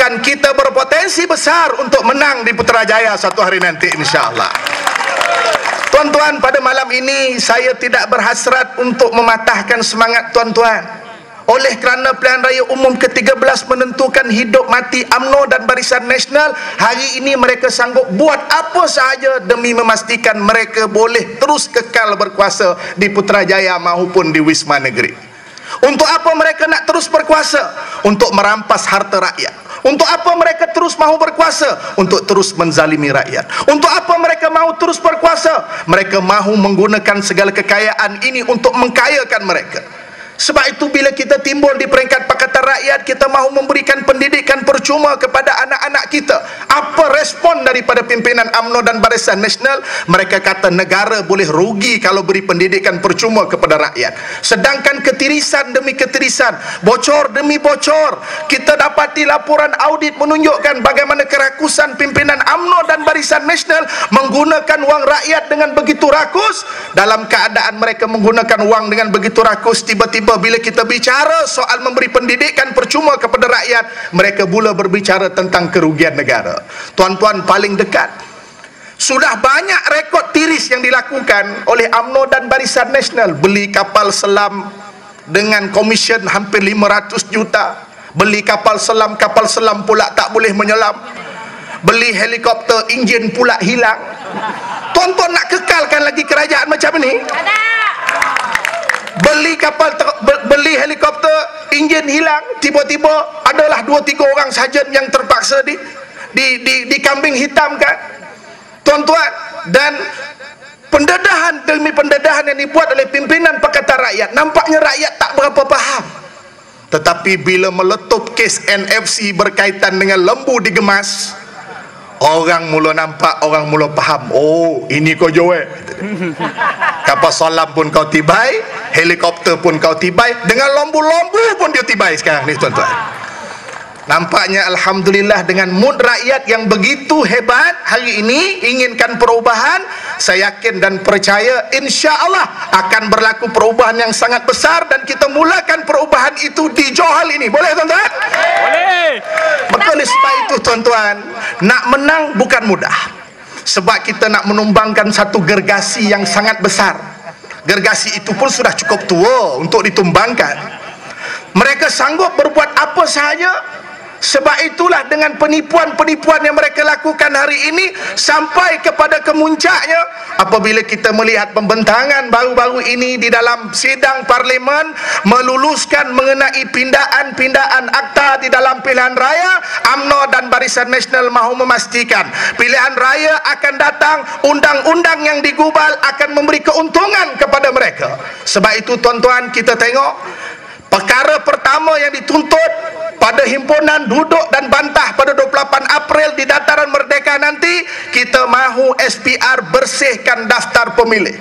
bahkan kita berpotensi besar untuk menang di Putrajaya satu hari nanti insya-Allah. Tuan-tuan, pada malam ini saya tidak berhasrat untuk mematahkan semangat tuan-tuan. Oleh kerana pilihan raya umum ke-13 menentukan hidup mati AMNO dan Barisan Nasional hari ini mereka sanggup buat apa sahaja demi memastikan mereka boleh terus kekal berkuasa di Putrajaya maupun di Wisma Negeri. Untuk apa mereka nak terus berkuasa? Untuk merampas harta rakyat untuk apa mereka terus mahu berkuasa? Untuk terus menzalimi rakyat. Untuk apa mereka mahu terus berkuasa? Mereka mahu menggunakan segala kekayaan ini untuk mengkayakan mereka. Sebab itu bila kita timbul di peringkat Pakatan Rakyat kita mahu memberikan pendidikan percuma kepada anak-anak kita. Apa respon daripada pimpinan AMNO dan Barisan Nasional? Mereka kata negara boleh rugi kalau beri pendidikan percuma kepada rakyat. Sedangkan ketirisan demi ketirisan, bocor demi bocor, kita dapati laporan audit menunjukkan bagaimana kerakusan pimpinan AMNO dan Barisan Nasional menggunakan wang rakyat dengan begitu rakus dalam keadaan mereka menggunakan wang dengan begitu rakus tiba-tiba bila kita bicara soal memberi pendidikan percuma kepada rakyat mereka pula berbicara tentang kerugian negara. Tuan-tuan paling dekat. Sudah banyak rekod tiris yang dilakukan oleh AMNO dan Barisan Nasional. Beli kapal selam dengan komisen hampir 500 juta. Beli kapal selam kapal selam pula tak boleh menyelam. Beli helikopter enjin pula hilang. Tuan-tuan nak kekalkan lagi kerajaan macam ni beli kapal beli hilang tiba-tiba adalah dua tiga orang saja yang terpaksa di di di, di kambing hitam kan? Tuan-tuan dan pendedahan demi pendedahan yang dibuat oleh pimpinan Pakatan Rakyat nampaknya rakyat tak berapa faham. Tetapi bila meletup kes NFC berkaitan dengan lembu digemas orang mula nampak orang mula faham. Oh ini kau jowe kapal selam pun kau tibai helikopter pun kau tibai. Dengan lombu-lombu pun dia tibai sekarang ni tuan-tuan nampaknya Alhamdulillah dengan mood rakyat yang begitu hebat hari ini inginkan perubahan saya yakin dan percaya insya Allah akan berlaku perubahan yang sangat besar dan kita mulakan perubahan itu di Johor ini. Boleh tuan-tuan? boleh. Betul sebab itu tuan-tuan. Nak menang bukan mudah. Sebab kita nak menumbangkan satu gergasi yang sangat besar. Gergasi itu pun sudah cukup tua untuk ditumbangkan. Mereka sanggup berbuat apa sahaja sebab itulah dengan penipuan-penipuan yang mereka lakukan hari ini sampai kepada kemuncaknya apabila kita melihat pembentangan baru-baru ini di dalam sidang parlimen meluluskan mengenai pindaan-pindaan akta di dalam pilihan raya AMNO dan Barisan Nasional mahu memastikan pilihan raya akan datang undang-undang yang digubal akan memberi keuntungan kepada mereka. Sebab itu tuan-tuan kita tengok perkara pertama yang dituntut pada himpunan duduk dan bantah pada 28 April di dataran merdeka nanti kita mahu SPR bersihkan daftar pemilih